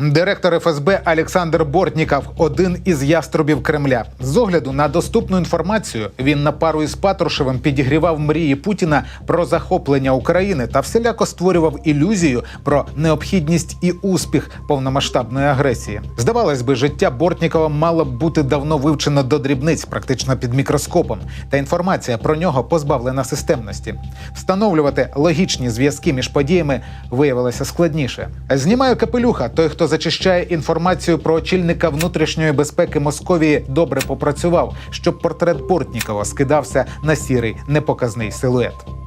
Директор ФСБ Олександр Бортніков один із яструбів Кремля. З огляду на доступну інформацію він на пару із Патрушевим підігрівав мрії Путіна про захоплення України та всіляко створював ілюзію про необхідність і успіх повномасштабної агресії. Здавалось би, життя Бортнікова мало б бути давно вивчено до дрібниць, практично під мікроскопом, та інформація про нього позбавлена системності. Встановлювати логічні зв'язки між подіями виявилося складніше. Знімаю капелюха. Той, хто зачищає інформацію про очільника внутрішньої безпеки Московії, добре попрацював, щоб портрет Портнікова скидався на сірий непоказний силует.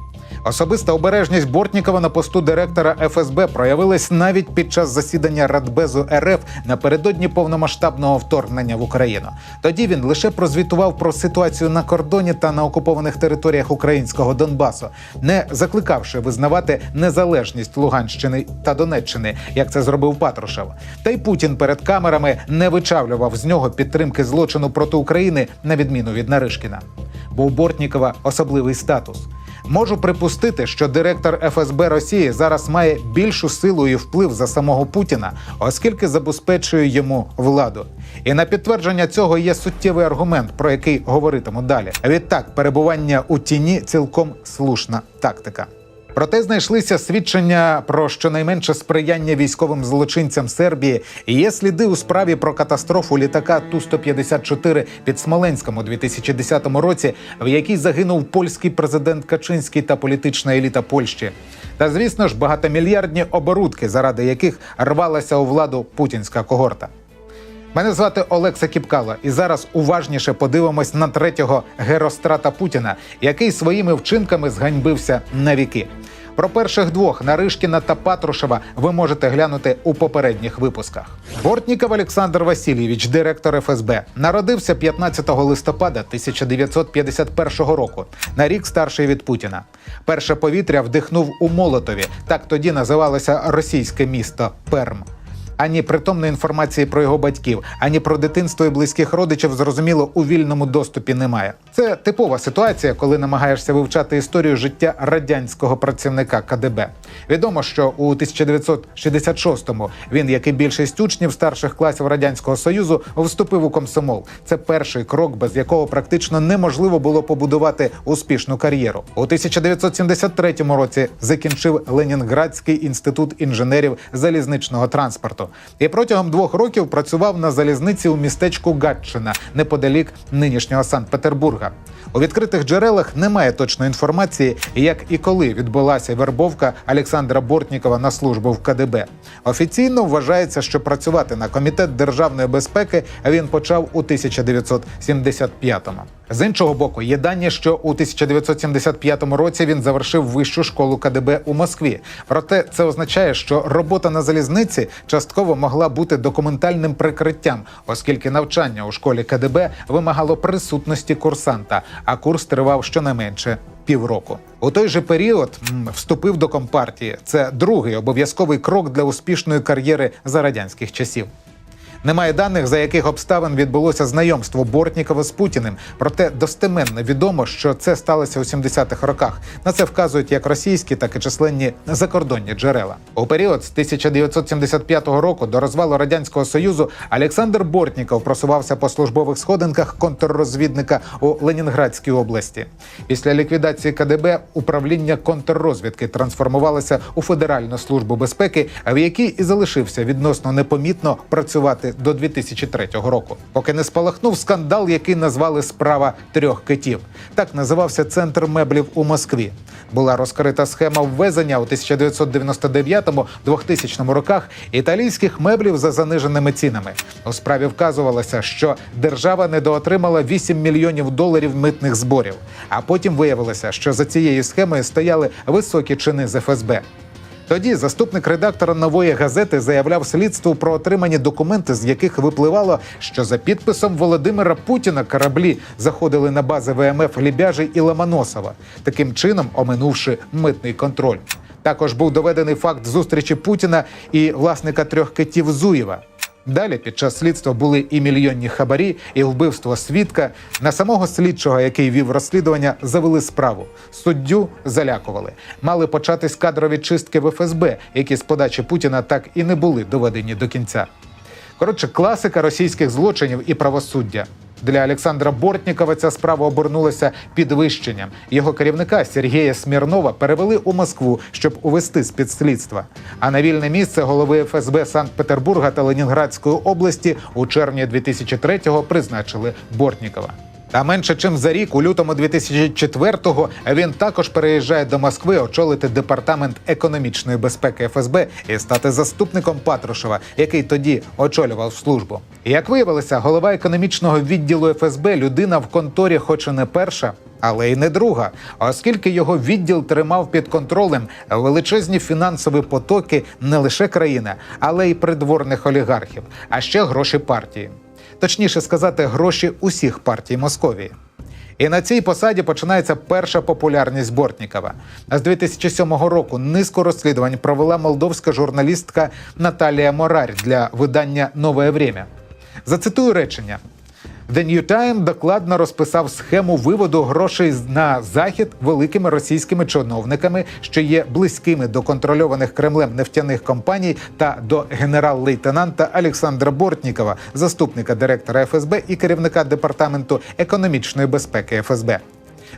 Особиста обережність Бортнікова на посту директора ФСБ проявилась навіть під час засідання Радбезу РФ напередодні повномасштабного вторгнення в Україну. Тоді він лише прозвітував про ситуацію на кордоні та на окупованих територіях українського Донбасу, не закликавши визнавати незалежність Луганщини та Донеччини, як це зробив Патрушев. Та й Путін перед камерами не вичавлював з нього підтримки злочину проти України на відміну від Наришкіна. Бо у Бортнікова особливий статус. Можу припустити, що директор ФСБ Росії зараз має більшу силу і вплив за самого Путіна, оскільки забезпечує йому владу. І на підтвердження цього є суттєвий аргумент, про який говоритиму далі. Відтак, перебування у тіні цілком слушна тактика. Проте знайшлися свідчення про щонайменше сприяння військовим злочинцям Сербії. І є сліди у справі про катастрофу літака Ту-154 під Смоленськом у 2010 році, в якій загинув польський президент Качинський та політична еліта Польщі. Та звісно ж багатомільярдні оборудки, заради яких рвалася у владу путінська когорта. Мене звати Олекса Кіпкало, і зараз уважніше подивимось на третього герострата Путіна, який своїми вчинками зганьбився на віки. Про перших двох Наришкіна та Патрушева ви можете глянути у попередніх випусках. Бортніков Олександр Васильєвич, директор ФСБ, народився 15 листопада 1951 року, на рік старший від Путіна. Перше повітря вдихнув у Молотові. Так тоді називалося російське місто Перм. Ані притомної інформації про його батьків, ані про дитинство і близьких родичів зрозуміло у вільному доступі немає. Це типова ситуація, коли намагаєшся вивчати історію життя радянського працівника КДБ. Відомо, що у 1966-му він, як і більшість учнів старших класів радянського союзу, вступив у комсомол. Це перший крок, без якого практично неможливо було побудувати успішну кар'єру. У 1973 році закінчив Ленінградський інститут інженерів залізничного транспорту і протягом двох років працював на залізниці у містечку Гатчина неподалік нинішнього Санкт-Петербурга. У відкритих джерелах немає точної інформації, як і коли відбулася вербовка Олександра Бортнікова на службу в КДБ. Офіційно вважається, що працювати на комітет державної безпеки він почав у 1975-му. З іншого боку, є дані, що у 1975 році він завершив вищу школу КДБ у Москві. Проте це означає, що робота на залізниці частково могла бути документальним прикриттям, оскільки навчання у школі КДБ вимагало присутності курсанта, а курс тривав щонайменше півроку. У той же період вступив до компартії. Це другий обов'язковий крок для успішної кар'єри за радянських часів. Немає даних, за яких обставин відбулося знайомство Бортнікова з Путіним. Проте достеменно відомо, що це сталося у 70-х роках. На це вказують як російські, так і численні закордонні джерела. У період з 1975 року до розвалу радянського союзу Олександр Бортніков просувався по службових сходинках контррозвідника у Ленінградській області. Після ліквідації КДБ управління контррозвідки трансформувалося у Федеральну службу безпеки, в якій і залишився відносно непомітно працювати до 2003 року, поки не спалахнув скандал, який назвали справа трьох китів. Так називався центр меблів у Москві. Була розкрита схема ввезення у 1999-2000 роках італійських меблів за заниженими цінами. У справі вказувалося, що держава недоотримала 8 мільйонів доларів митних зборів. А потім виявилося, що за цією схемою стояли високі чини з ФСБ. Тоді заступник редактора нової газети заявляв слідству про отримані документи, з яких випливало, що за підписом Володимира Путіна кораблі заходили на бази ВМФ Лібяжі і Ломоносова, таким чином оминувши митний контроль. Також був доведений факт зустрічі Путіна і власника трьох китів Зуєва. Далі під час слідства були і мільйонні хабарі, і вбивство свідка. На самого слідчого, який вів розслідування, завели справу. Суддю залякували. Мали початись кадрові чистки в ФСБ, які з подачі Путіна так і не були доведені до кінця. Коротше, класика російських злочинів і правосуддя. Для Олександра Бортнікова ця справа обернулася підвищенням. Його керівника Сергія Смірнова перевели у Москву, щоб увести з під слідства. А на вільне місце голови ФСБ Санкт-Петербурга та Ленінградської області у червні 2003-го призначили Бортнікова. Та менше чим за рік, у лютому 2004-го, він також переїжджає до Москви очолити департамент економічної безпеки ФСБ і стати заступником Патрушева, який тоді очолював службу. Як виявилося, голова економічного відділу ФСБ людина в конторі, хоч і не перша. Але й не друга, оскільки його відділ тримав під контролем величезні фінансові потоки не лише країни, але й придворних олігархів, а ще гроші партії точніше сказати, гроші усіх партій Московії. І на цій посаді починається перша популярність Бортнікова. З 2007 року низку розслідувань провела молдовська журналістка Наталія Морарь для видання Нове Время. Зацитую речення. The New Time докладно розписав схему виводу грошей на захід великими російськими чиновниками, що є близькими до контрольованих Кремлем нефтяних компаній, та до генерал-лейтенанта Олександра Бортнікова, заступника директора ФСБ і керівника департаменту економічної безпеки ФСБ.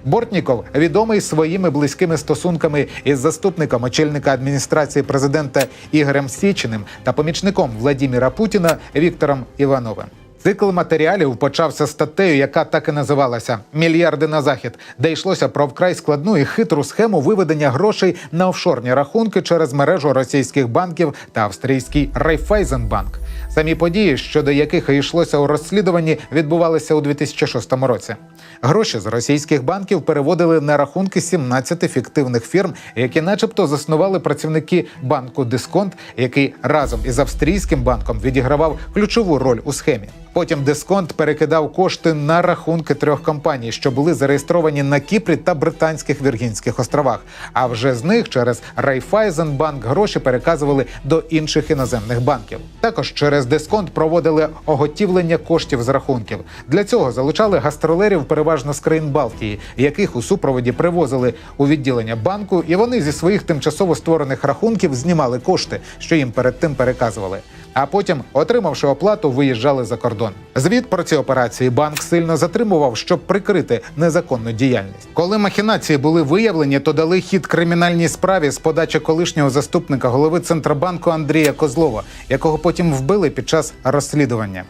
Бортніков відомий своїми близькими стосунками із заступником очільника адміністрації президента Ігорем Січиним та помічником Владіміра Путіна Віктором Івановим. Цикл матеріалів почався статтею, яка так і називалася Мільярди на захід, де йшлося про вкрай складну і хитру схему виведення грошей на офшорні рахунки через мережу російських банків та австрійський Райфайзенбанк. Самі події, щодо яких йшлося у розслідуванні, відбувалися у 2006 році. Гроші з російських банків переводили на рахунки 17 фіктивних фірм, які, начебто, заснували працівники банку Дисконт, який разом із австрійським банком відігравав ключову роль у схемі. Потім дисконт перекидав кошти на рахунки трьох компаній, що були зареєстровані на Кіпрі та Британських Віргінських островах. А вже з них через Райфайзенбанк гроші переказували до інших іноземних банків. Також через дисконт проводили оготівлення коштів з рахунків. Для цього залучали гастролерів переважно з країн Балтії, яких у супроводі привозили у відділення банку, і вони зі своїх тимчасово створених рахунків знімали кошти, що їм перед тим переказували а потім, отримавши оплату, виїжджали за кордон. Звіт про ці операції банк сильно затримував, щоб прикрити незаконну діяльність. Коли махінації були виявлені, то дали хід кримінальній справі з подачі колишнього заступника голови центробанку Андрія Козлова, якого потім вбили під час розслідування.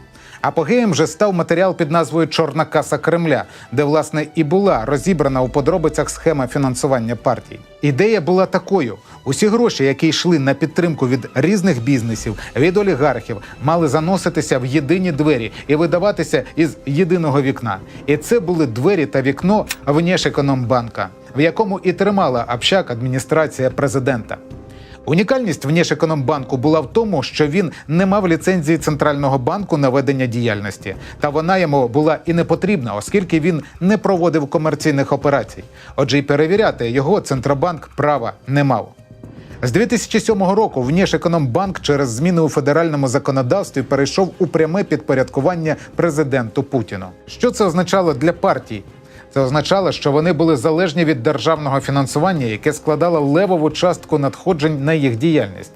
Апогеєм вже став матеріал під назвою Чорна каса Кремля, де власне і була розібрана у подробицях схема фінансування партій. Ідея була такою: усі гроші, які йшли на підтримку від різних бізнесів, від олігархів, мали заноситися в єдині двері і видаватися із єдиного вікна. І це були двері та вікно Внешекономбанка, в якому і тримала общак адміністрація президента. Унікальність Внешекономбанку була в тому, що він не мав ліцензії центрального банку на ведення діяльності, та вона йому була і не потрібна, оскільки він не проводив комерційних операцій. Отже, й перевіряти його центробанк права не мав. З 2007 року Внешекономбанк через зміни у федеральному законодавстві перейшов у пряме підпорядкування президенту Путіну. Що це означало для партій? Це означало, що вони були залежні від державного фінансування, яке складало левову частку надходжень на їх діяльність.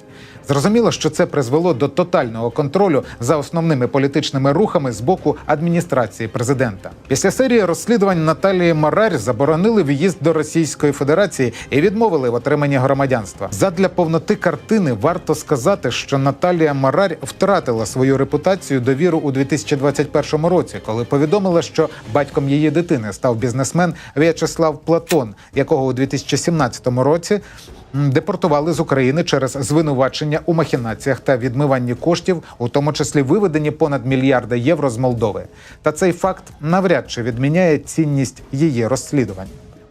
Зрозуміло, що це призвело до тотального контролю за основними політичними рухами з боку адміністрації президента. Після серії розслідувань Наталії Марарь заборонили в'їзд до Російської Федерації і відмовили в отриманні громадянства. Задля повноти картини варто сказати, що Наталія Марарь втратила свою репутацію довіру у 2021 році, коли повідомила, що батьком її дитини став бізнесмен В'ячеслав Платон, якого у 2017 році депортували з України через звинувачення у махінаціях та відмиванні коштів, у тому числі виведені понад мільярда євро з Молдови. Та цей факт навряд чи відміняє цінність її розслідувань.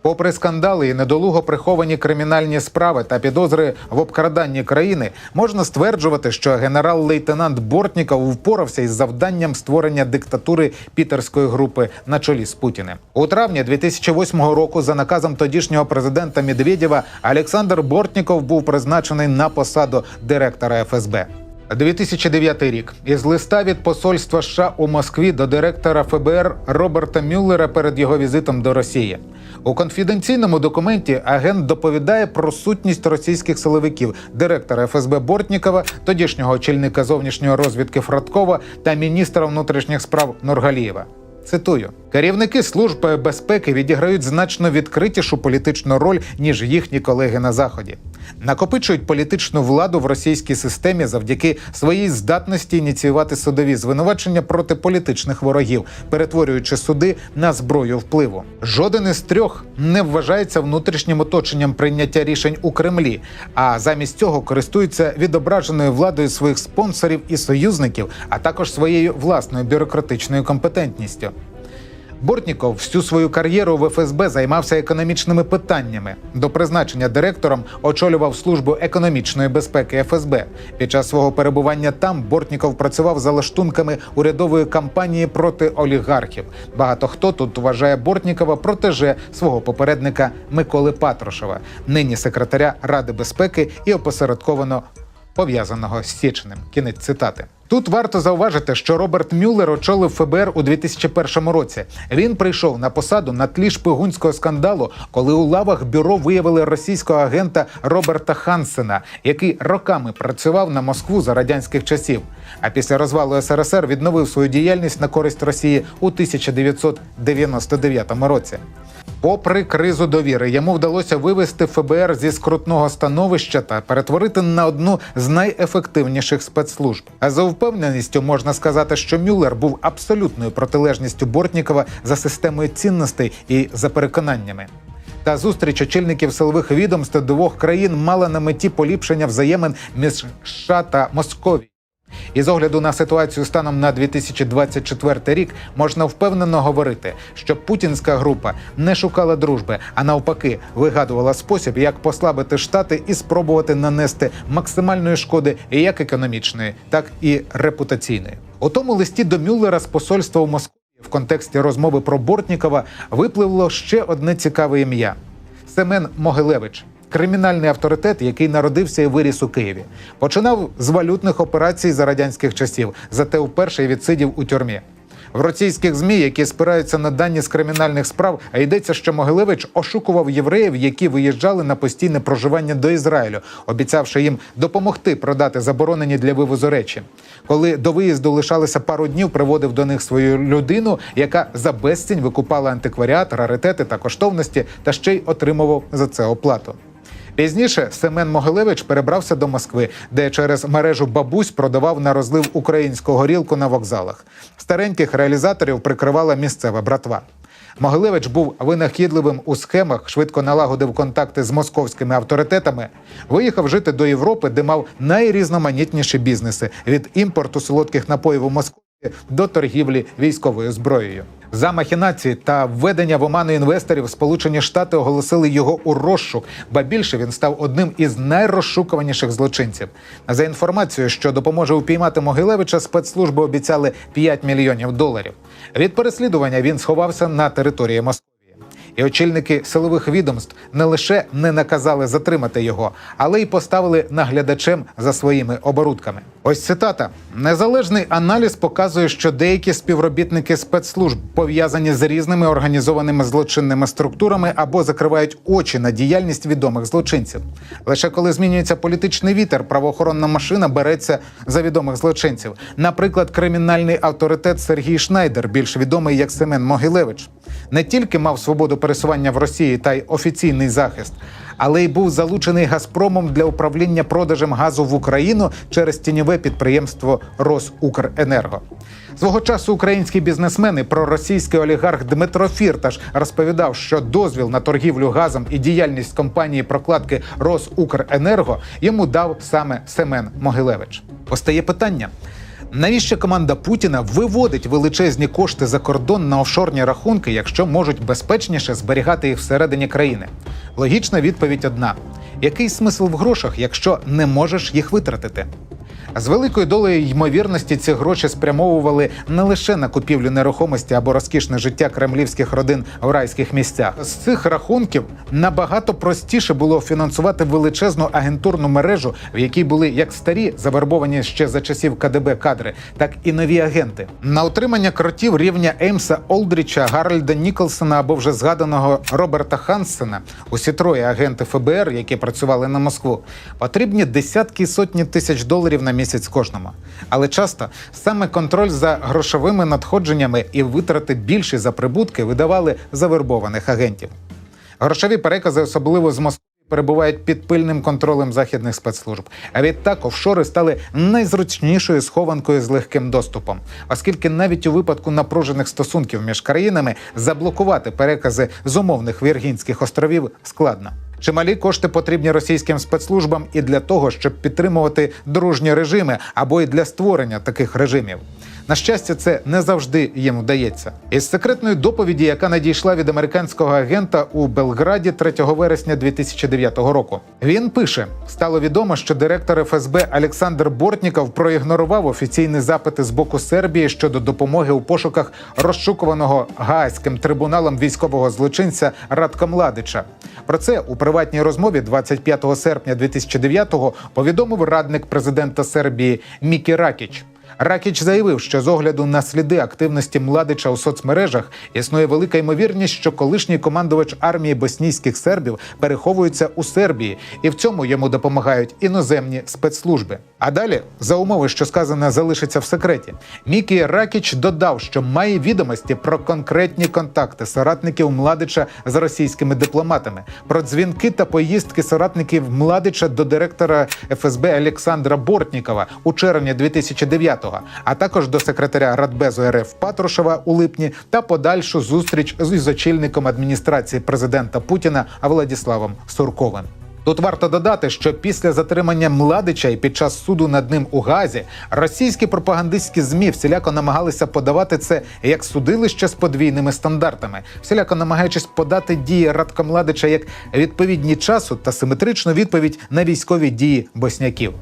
Попри скандали і недолуго приховані кримінальні справи та підозри в обкраданні країни, можна стверджувати, що генерал-лейтенант Бортніков впорався із завданням створення диктатури пітерської групи на чолі з Путіним. У травні 2008 року, за наказом тодішнього президента Медведєва, Олександр Бортніков був призначений на посаду директора ФСБ. 2009 рік із листа від посольства США у Москві до директора ФБР Роберта Мюллера перед його візитом до Росії. У конфіденційному документі агент доповідає про сутність російських силовиків, директора ФСБ Бортнікова, тодішнього очільника зовнішньої розвідки Фраткова та міністра внутрішніх справ Нургалієва. Цитую: керівники служб безпеки відіграють значно відкритішу політичну роль ніж їхні колеги на заході. Накопичують політичну владу в російській системі завдяки своїй здатності ініціювати судові звинувачення проти політичних ворогів, перетворюючи суди на зброю впливу. Жоден із трьох не вважається внутрішнім оточенням прийняття рішень у Кремлі, а замість цього користуються відображеною владою своїх спонсорів і союзників, а також своєю власною бюрократичною компетентністю. Бортніков всю свою кар'єру в ФСБ займався економічними питаннями. До призначення директором очолював службу економічної безпеки ФСБ. Під час свого перебування там Бортніков працював за лаштунками урядової кампанії проти олігархів. Багато хто тут вважає Бортнікова протеже свого попередника Миколи Патрушева, нині секретаря Ради безпеки і опосередковано пов'язаного з Січеним. Кінець цитати. Тут варто зауважити, що Роберт Мюллер очолив ФБР у 2001 році. Він прийшов на посаду на тлі шпигунського скандалу, коли у лавах бюро виявили російського агента Роберта Хансена, який роками працював на Москву за радянських часів. А після розвалу СРСР відновив свою діяльність на користь Росії у 1999 році. Попри кризу довіри, йому вдалося вивести ФБР зі скрутного становища та перетворити на одну з найефективніших спецслужб. А за впевненістю можна сказати, що Мюллер був абсолютною протилежністю Бортнікова за системою цінностей і за переконаннями. Та зустріч очільників силових відомств двох країн мала на меті поліпшення взаємин між США та Московією. І з огляду на ситуацію станом на 2024 рік можна впевнено говорити, що путінська група не шукала дружби, а навпаки вигадувала спосіб, як послабити штати і спробувати нанести максимальної шкоди як економічної, так і репутаційної. У тому листі до Мюллера з посольства у Москві в контексті розмови про Бортнікова випливло ще одне цікаве ім'я Семен Могилевич. Кримінальний авторитет, який народився і виріс у Києві, починав з валютних операцій за радянських часів, зате вперше відсидів у тюрмі. В російських змі, які спираються на дані з кримінальних справ, а йдеться, що Могилевич ошукував євреїв, які виїжджали на постійне проживання до Ізраїлю, обіцявши їм допомогти продати заборонені для вивозу речі. Коли до виїзду лишалося пару днів, приводив до них свою людину, яка за безцінь викупала антикваріат, раритети та коштовності, та ще й отримував за це оплату. Пізніше Семен Могилевич перебрався до Москви, де через мережу бабусь продавав на розлив українську горілку на вокзалах. Стареньких реалізаторів прикривала місцева братва. Могилевич був винахідливим у схемах, швидко налагодив контакти з московськими авторитетами, виїхав жити до Європи, де мав найрізноманітніші бізнеси від імпорту солодких напоїв у Москві до торгівлі військовою зброєю. За махінації та введення в оману інвесторів Сполучені Штати оголосили його у розшук, ба більше він став одним із найрозшукуваніших злочинців. За інформацією, що допоможе упіймати Могилевича, спецслужби обіцяли 5 мільйонів доларів. Від переслідування він сховався на території Москви. І очільники силових відомств не лише не наказали затримати його, але й поставили наглядачем за своїми оборудками. Ось цитата: незалежний аналіз показує, що деякі співробітники спецслужб пов'язані з різними організованими злочинними структурами або закривають очі на діяльність відомих злочинців. Лише коли змінюється політичний вітер, правоохоронна машина береться за відомих злочинців. Наприклад, кримінальний авторитет Сергій Шнайдер, більш відомий як Семен Могилевич, не тільки мав свободу пересування в Росії та й офіційний захист, але й був залучений Газпромом для управління продажем газу в Україну через тіньове підприємство Росукренерго. Свого часу український бізнесмен і проросійський олігарх Дмитро Фірташ розповідав, що дозвіл на торгівлю газом і діяльність компанії прокладки Росукренерго йому дав саме Семен Могилевич. Постає питання. Навіщо команда Путіна виводить величезні кошти за кордон на офшорні рахунки, якщо можуть безпечніше зберігати їх всередині країни? Логічна відповідь одна: який смисл в грошах, якщо не можеш їх витратити? З великою долею ймовірності ці гроші спрямовували не лише на купівлю нерухомості або розкішне життя кремлівських родин в райських місцях. З цих рахунків набагато простіше було фінансувати величезну агентурну мережу, в якій були як старі завербовані ще за часів КДБ кадри, так і нові агенти. На утримання кротів рівня Еймса Олдріча, Гарольда Ніколсона або вже згаданого Роберта Хансена, усі троє агенти ФБР, які працювали на Москву, потрібні десятки і сотні тисяч доларів на місяць кожному. Але часто саме контроль за грошовими надходженнями і витрати більші за прибутки видавали завербованих агентів. Грошові перекази, особливо з Москви, перебувають під пильним контролем західних спецслужб. А відтак офшори стали найзручнішою схованкою з легким доступом, оскільки навіть у випадку напружених стосунків між країнами заблокувати перекази з умовних Віргінських островів складно. Чималі кошти потрібні російським спецслужбам і для того, щоб підтримувати дружні режими або й для створення таких режимів. На щастя, це не завжди їм вдається. Із секретної доповіді, яка надійшла від американського агента у Белграді 3 вересня 2009 року, він пише: стало відомо, що директор ФСБ Олександр Бортніков проігнорував офіційні запити з боку Сербії щодо допомоги у пошуках розшукуваного Гаазьким трибуналом військового злочинця Радка Младича. Про це у приватній розмові 25 серпня 2009-го повідомив радник президента Сербії Мікі Ракіч. Ракіч заявив, що з огляду на сліди активності Младича у соцмережах існує велика ймовірність, що колишній командувач армії боснійських сербів переховується у Сербії, і в цьому йому допомагають іноземні спецслужби. А далі, за умови, що сказане залишиться в секреті, Мікі Ракіч додав, що має відомості про конкретні контакти соратників Младича з російськими дипломатами, про дзвінки та поїздки соратників Младича до директора ФСБ Олександра Бортнікова у червні 2009-го, а також до секретаря Радбезу РФ Патрушева у липні та подальшу зустріч з очільником адміністрації президента Путіна Владіславом Сурковим. Тут варто додати, що після затримання Младича і під час суду над ним у Газі російські пропагандистські змі всіляко намагалися подавати це як судилище з подвійними стандартами, всіляко намагаючись подати дії Радка Младича як відповідні часу та симетричну відповідь на військові дії босняків.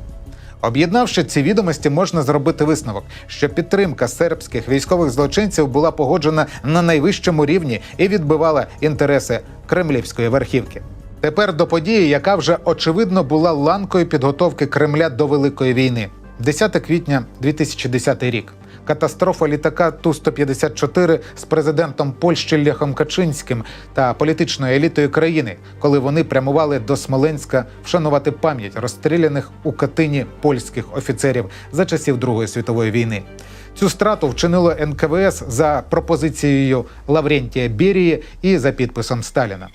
Об'єднавши ці відомості, можна зробити висновок, що підтримка сербських військових злочинців була погоджена на найвищому рівні і відбивала інтереси кремлівської верхівки. Тепер до події, яка вже очевидно була ланкою підготовки Кремля до великої війни. 10 квітня 2010 рік. Катастрофа літака Ту-154 з президентом Польщі Лехом Качинським та політичною елітою країни, коли вони прямували до Смоленська вшанувати пам'ять розстріляних у Катині польських офіцерів за часів Другої світової війни. Цю страту вчинило НКВС за пропозицією Лаврентія Берії і за підписом Сталіна.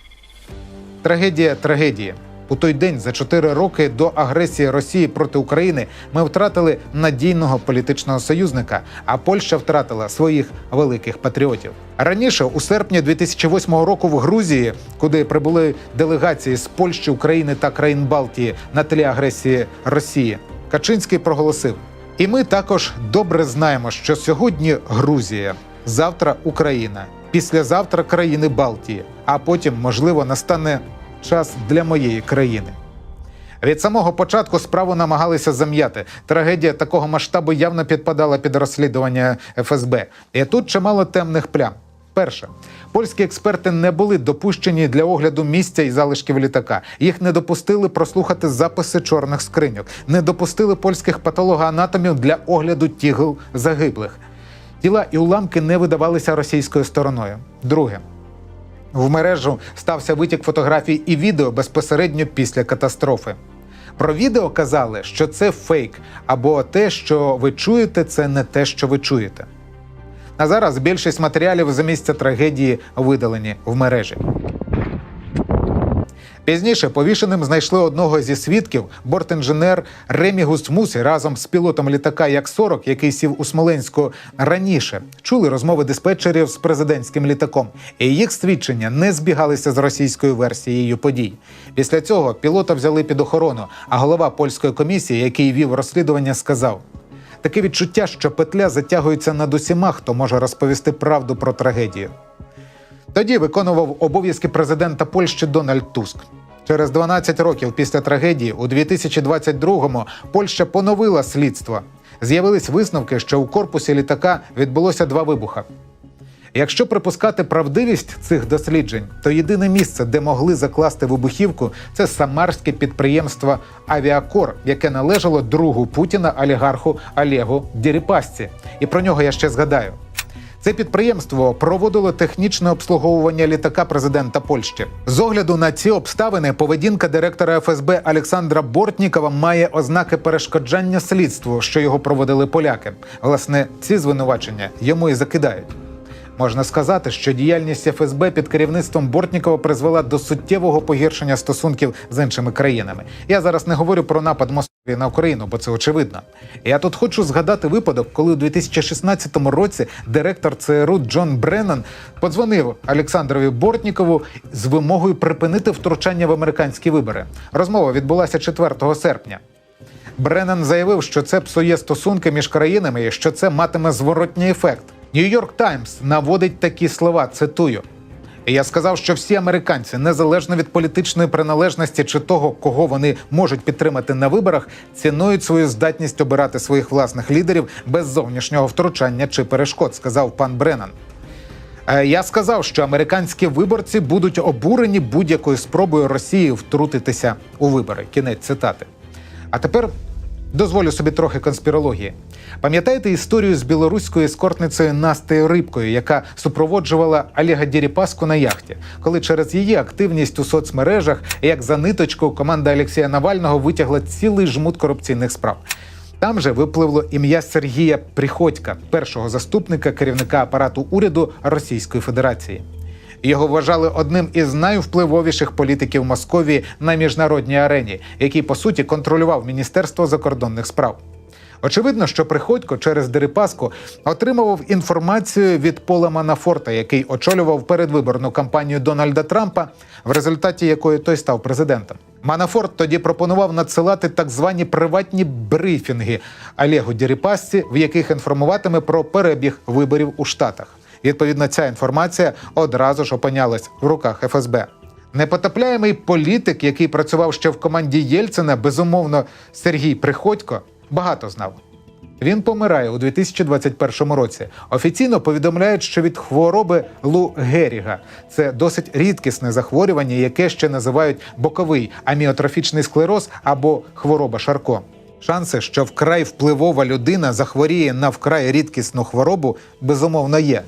Трагедія трагедії. У той день, за чотири роки до агресії Росії проти України, ми втратили надійного політичного союзника, а Польща втратила своїх великих патріотів. Раніше, у серпні 2008 року, в Грузії, куди прибули делегації з Польщі, України та країн Балтії на тлі агресії Росії, Качинський проголосив: і ми також добре знаємо, що сьогодні Грузія, завтра Україна, післязавтра країни Балтії, а потім, можливо, настане час для моєї країни. Від самого початку справу намагалися зам'яти. Трагедія такого масштабу явно підпадала під розслідування ФСБ. І тут чимало темних плям. Перше, польські експерти не були допущені для огляду місця і залишків літака. Їх не допустили прослухати записи чорних скриньок, не допустили польських патологоанатомів для огляду тігл загиблих. Тіла і уламки не видавалися російською стороною. Друге, в мережу стався витік фотографій і відео безпосередньо після катастрофи. Про відео казали, що це фейк, або те, що ви чуєте, це не те, що ви чуєте. А зараз більшість матеріалів за місця трагедії видалені в мережі. Пізніше повішеним знайшли одного зі свідків, бортінженер Ремігус Мусі разом з пілотом літака Як-40, який сів у Смоленську раніше. Чули розмови диспетчерів з президентським літаком, і їх свідчення не збігалися з російською версією подій. Після цього пілота взяли під охорону, а голова польської комісії, який вів розслідування, сказав. Таке відчуття, що петля затягується над усіма, хто може розповісти правду про трагедію. Тоді виконував обов'язки президента Польщі Дональд Туск. Через 12 років після трагедії у 2022-му Польща поновила слідство. З'явились висновки, що у корпусі літака відбулося два вибуха. Якщо припускати правдивість цих досліджень, то єдине місце, де могли закласти вибухівку, це самарське підприємство Авіакор, яке належало другу Путіна олігарху Олегу Діріпасці. І про нього я ще згадаю. Це підприємство проводило технічне обслуговування літака президента Польщі. З огляду на ці обставини, поведінка директора ФСБ Олександра Бортнікова має ознаки перешкоджання слідству, що його проводили поляки. Власне, ці звинувачення йому і закидають. Можна сказати, що діяльність ФСБ під керівництвом Бортнікова призвела до суттєвого погіршення стосунків з іншими країнами. Я зараз не говорю про напад Москви на Україну, бо це очевидно. Я тут хочу згадати випадок, коли у 2016 році директор ЦРУ Джон Бреннан подзвонив Олександрові Бортнікову з вимогою припинити втручання в американські вибори. Розмова відбулася 4 серпня. Бреннан заявив, що це псує стосунки між країнами і що це матиме зворотній ефект. Нью-Йорк Таймс наводить такі слова. Цитую. Я сказав, що всі американці, незалежно від політичної приналежності чи того, кого вони можуть підтримати на виборах, цінують свою здатність обирати своїх власних лідерів без зовнішнього втручання чи перешкод, сказав пан Бреннан. Е, Я сказав, що американські виборці будуть обурені будь-якою спробою Росії втрутитися у вибори. Кінець цитати. А тепер дозволю собі трохи конспірології. Пам'ятаєте історію з білоруською ескортницею Настею Рибкою, яка супроводжувала Олега Діріпаску на яхті, коли через її активність у соцмережах, як за ниточку, команда Олексія Навального витягла цілий жмут корупційних справ. Там же випливло ім'я Сергія Приходька, першого заступника керівника апарату уряду Російської Федерації. Його вважали одним із найвпливовіших політиків Московії на міжнародній арені, який по суті контролював Міністерство закордонних справ. Очевидно, що Приходько через Дерипаску отримував інформацію від Пола Манафорта, який очолював передвиборну кампанію Дональда Трампа, в результаті якої той став президентом. Манафорт тоді пропонував надсилати так звані приватні брифінги Олегу Дерипасці, в яких інформуватиме про перебіг виборів у Штатах. Відповідно, ця інформація одразу ж опинялась в руках ФСБ. Непотопляємий політик, який працював ще в команді Єльцина, безумовно, Сергій Приходько, багато знав. Він помирає у 2021 році. Офіційно повідомляють, що від хвороби Лу Геріга це досить рідкісне захворювання, яке ще називають боковий аміотрофічний склероз або хвороба Шарко. Шанси, що вкрай впливова людина захворіє на вкрай рідкісну хворобу, безумовно є.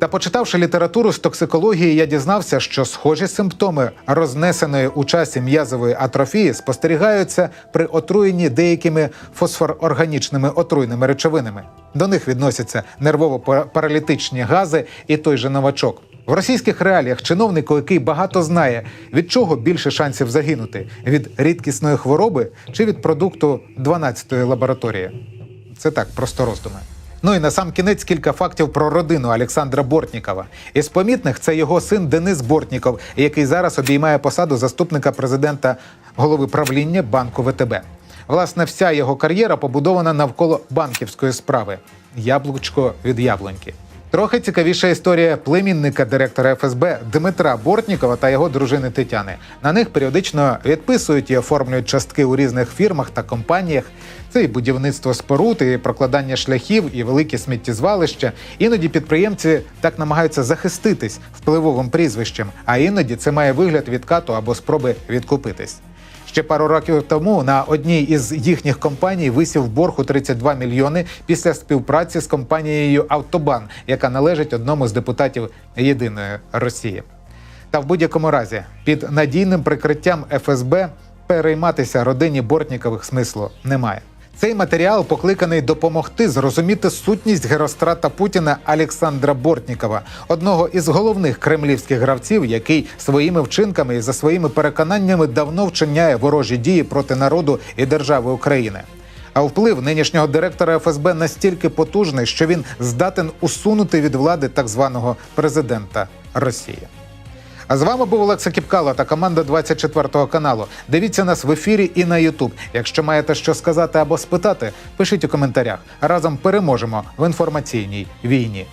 Та почитавши літературу з токсикології, я дізнався, що схожі симптоми рознесеної у часі м'язової атрофії спостерігаються при отруєнні деякими фосфорорганічними отруйними речовинами. До них відносяться нервово-паралітичні гази і той же новачок. В російських реаліях чиновнику, який багато знає, від чого більше шансів загинути: від рідкісної хвороби чи від продукту 12-ї лабораторії. Це так, просто роздуми. Ну і на сам кінець кілька фактів про родину Олександра Бортнікова. Із помітних це його син Денис Бортніков, який зараз обіймає посаду заступника президента голови правління банку ВТБ. Власне, вся його кар'єра побудована навколо банківської справи яблучко від яблуньки. Трохи цікавіша історія племінника директора ФСБ Дмитра Бортнікова та його дружини Тетяни. На них періодично відписують і оформлюють частки у різних фірмах та компаніях. Це і будівництво споруд, і прокладання шляхів, і великі сміттєзвалища. Іноді підприємці так намагаються захиститись впливовим прізвищем, а іноді це має вигляд відкату або спроби відкупитись. Ще пару років тому на одній із їхніх компаній висів борг у 32 мільйони після співпраці з компанією Автобан, яка належить одному з депутатів Єдиної Росії. Та в будь-якому разі під надійним прикриттям ФСБ перейматися родині Бортнікових смислу немає. Цей матеріал покликаний допомогти зрозуміти сутність герострата Путіна Олександра Бортнікова, одного із головних кремлівських гравців, який своїми вчинками і за своїми переконаннями давно вчиняє ворожі дії проти народу і держави України. А вплив нинішнього директора ФСБ настільки потужний, що він здатен усунути від влади так званого президента Росії. А з вами був Олекса Кіпкало та команда 24 каналу. Дивіться нас в ефірі і на Ютуб. Якщо маєте що сказати або спитати, пишіть у коментарях. Разом переможемо в інформаційній війні.